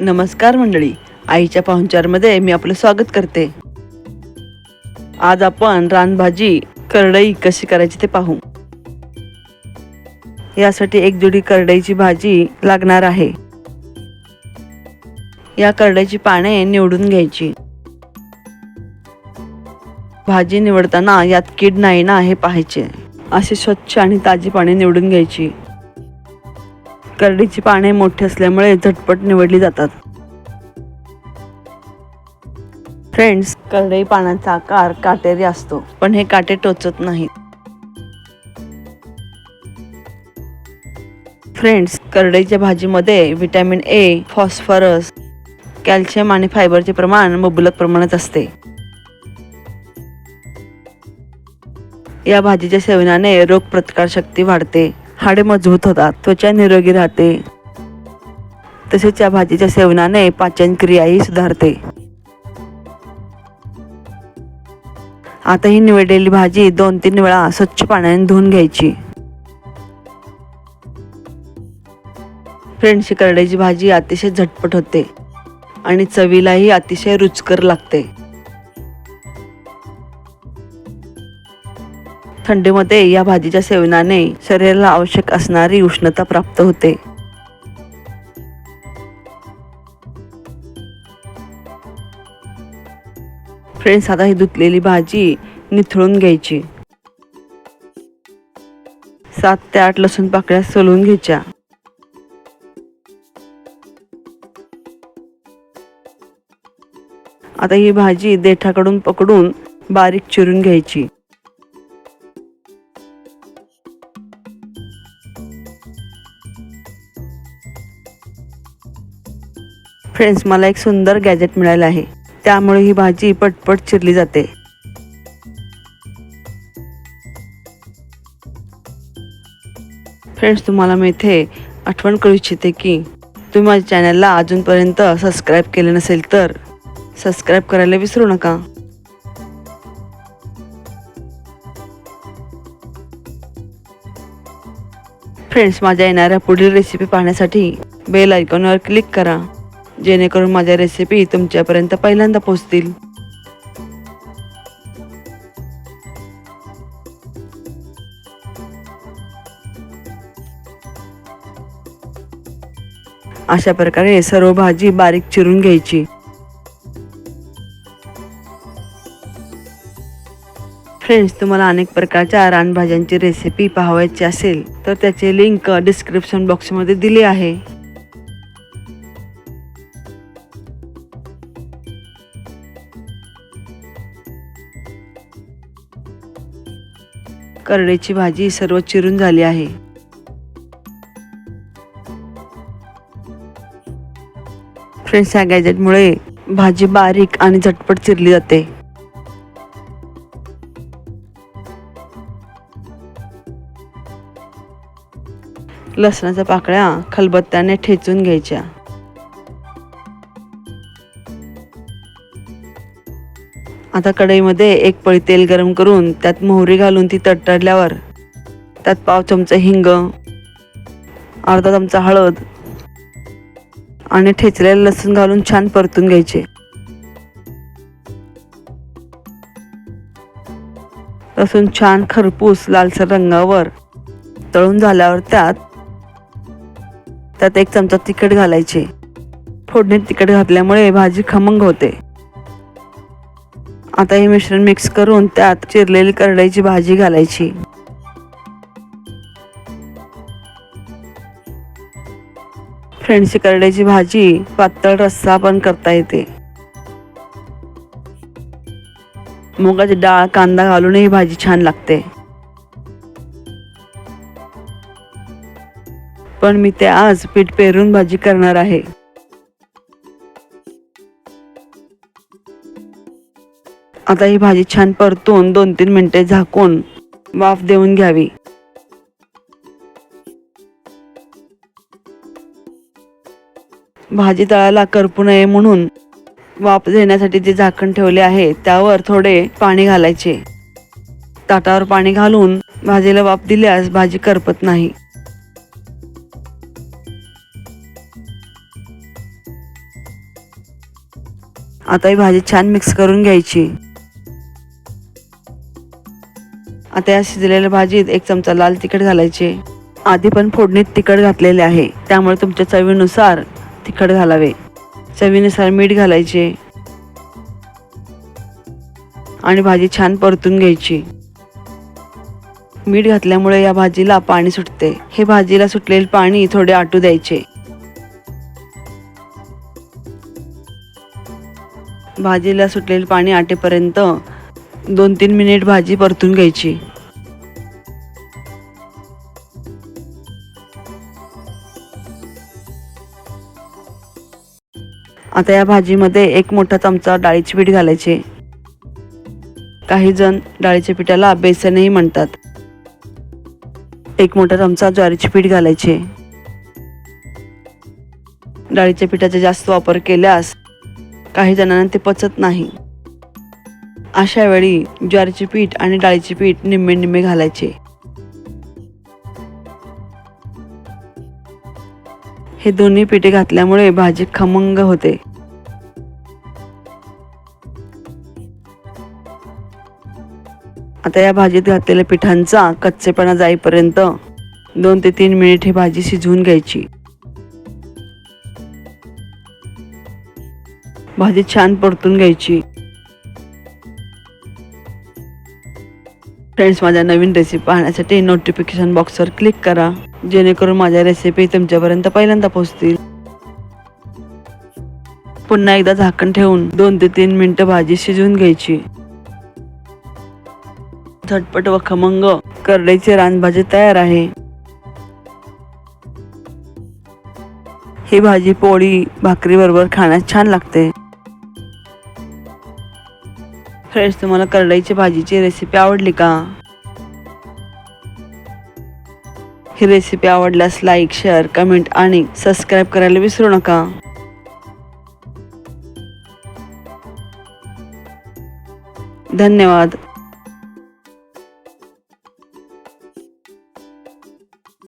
नमस्कार मंडळी. आईच्या पाहुणचारमध्ये मी आपलं स्वागत करते. आज आपण रानभाजी करडई कशी करायची ते पाहू. यासाठी एक जोडी करडईची भाजी लागणार आहे. या करडईची पाने निवडून घ्यायची. भाजी निवडताना यात कीड नाही ना हे पाहायचे. असे स्वच्छ आणि ताजी पाने निवडून घ्यायची. करडीची पाने मोठी असल्यामुळे झटपट निवडली जातात. फ्रेंड्स करडई पानाचा आकार काटेरी असतो पण हे काटे टोचत नाहीत. फ्रेंड्स करडईच्या भाजीमध्ये व्हिटॅमिन ए फॉस्फरस कॅल्शियम आणि फायबरचे प्रमाण मुबलक प्रमाणात असते. या भाजीच्या सेवनाने रोगप्रतिकार शक्ती वाढते. हाडे मजबूत होतात त्वचा निरोगी राहते. तसेच या भाजीच्या सेवनाने पाचन क्रियाही सुधारते. आता ही निवडलेली भाजी दोन तीन वेळा स्वच्छ पाण्याने धुवून घ्यायची. फ्रेंडशी करड्याची भाजी अतिशय झटपट होते आणि चवीलाही अतिशय रुचकर लागते. थंडीमध्ये या भाजीच्या सेवनाने शरीराला आवश्यक असणारी उष्णता प्राप्त होते. फ्रेंड्स आता ही धुतलेली भाजी निथळून घ्यायची. सात ते आठ लसूण पाकळ्या सोलून घ्यायच्या. आता ही भाजी देठाकडून पकडून बारीक चिरून घ्यायची. फ्रेंड्स मला एक सुंदर गॅजेट मिळालं आहे. त्यामुळे ही भाजी पटपट चिरली जाते. फ्रेंड्स तुम्हाला मी इथे आठवण करू इच्छिते की तुम्ही माझ्या चॅनलला अजूनपर्यंत सबस्क्राईब केले नसेल तर सबस्क्राईब करायला विसरू नका. फ्रेंड्स माझ्या येणाऱ्या पुढील रेसिपी पाहण्यासाठी बेल आयकॉनवर क्लिक करा. जेणेकरून माझ्या रेसिपी तुमच्यापर्यंत पहिल्यांदा पोहोचतील. अशा प्रकारे सर्व भाजी बारीक चिरून घ्यायची. फ्रेंड्स तुम्हाला अनेक प्रकारच्या रानभाज्यांची रेसिपी पाहावायची असेल तर त्याचे लिंक डिस्क्रिप्शन बॉक्समध्ये दिली आहे. करडईची भाजी सर्व चिरून झाली आहे. फ्रेंड्स ह्या गॅजेटमुळे भाजी बारीक आणि झटपट चिरली जाते. लसणाच्या पाकळ्या खलबत्त्याने ठेचून घ्यायच्या. आता कढईमध्ये एक पळी तेल गरम करून त्यात मोहरी घालून ती तडतडल्यावर त्यात पाव चमचा हिंग अर्धा चमचा हळद आणि ठेचलेलं लसूण घालून छान परतून घ्यायचे. लसूण छान खरपूस लालसर रंगावर तळून झाल्यावर त्यात त्यात एक चमचा तिखट घालायचे. फोडणीत तिखट घातल्यामुळे भाजी खमंग होते. आता हे मिश्रण मिक्स करून त्यात चिरलेली करडईची भाजी घालायची. फ्रेंडची करड्याची भाजी पातळ रस्सा पण करता येते. मुगाची डाळ कांदा घालून ही भाजी छान लागते. पण मी ते आज पीठ पेरून भाजी करणार आहे. आता ही भाजी छान परतून दोन तीन मिनिटे झाकून वाफ देऊन घ्यावी. भाजी तळाला करपू नये म्हणून वाफ देण्यासाठी जे झाकण ठेवले आहे त्यावर थोडे पाणी घालायचे. ताटावर पाणी घालून भाजीला वाफ दिल्यास भाजी करपत नाही. आता ही भाजी छान मिक्स करून घ्यायची. आता या शिजलेल्या भाजीत एक चमचा लाल तिखट घालायचे. आधी पण फोडणीत तिखट घातलेले आहे. त्यामुळे तुमच्या चवीनुसार तिखट घालावे. चवीनुसार मीठ घालायचे. आणि भाजी छान परतून घ्यायची. मीठ घातल्यामुळे या भाजीला पाणी सुटते. हे भाजीला सुटलेले पाणी थोडे आटू द्यायचे. भाजीला सुटलेले पाणी आटेपर्यंत दोन तीन मिनिट भाजी परतून घ्यायची. आता या भाजीमध्ये एक मोठा चमचा डाळीचे पीठ घालायचे. काही जण डाळीच्या पिठाला बेसनही म्हणतात. एक मोठा चमचा ज्वारीचे पीठ घालायचे. डाळीच्या पिठाचा जास्त वापर केल्यास काही जणांना ते पचत नाही. अशा वेळी ज्वारीचे पीठ आणि डाळीचे पीठ निम्मे निम्मे घालायचे. हे दोन्ही पिठे घातल्यामुळे भाजी खमंग होते. आता या भाजीत घातलेल्या पिठांचा कच्चेपणा जाईपर्यंत दोन ते तीन मिनिट ही भाजी शिजवून घ्यायची. भाजी छान परतून घ्यायची. फ्रेंड्स माझ्या नवीन रेसिपी पाहण्यासाठी नोटिफिकेशन बॉक्सवर क्लिक करा. जेणेकरून माझ्या रेसिपी तुमच्यापर्यंत पहिल्यांदा पोहोचतील. पुन्हा एकदा झाकण ठेवून दोन ते तीन मिनटं भाजी शिजवून घ्यायची. झटपट व खमंग करडईची रानभाजी तयार आहे. ही भाजी पोळी भाकरीबरोबर खाण्यास छान लागते. फ्रेंड्स तुम्हाला करडईची भाजीची रेसिपी आवडली का? ही रेसिपी आवडल्यास लाईक शेअर कमेंट आणि सबस्क्राईब करायला विसरू नका. धन्यवाद.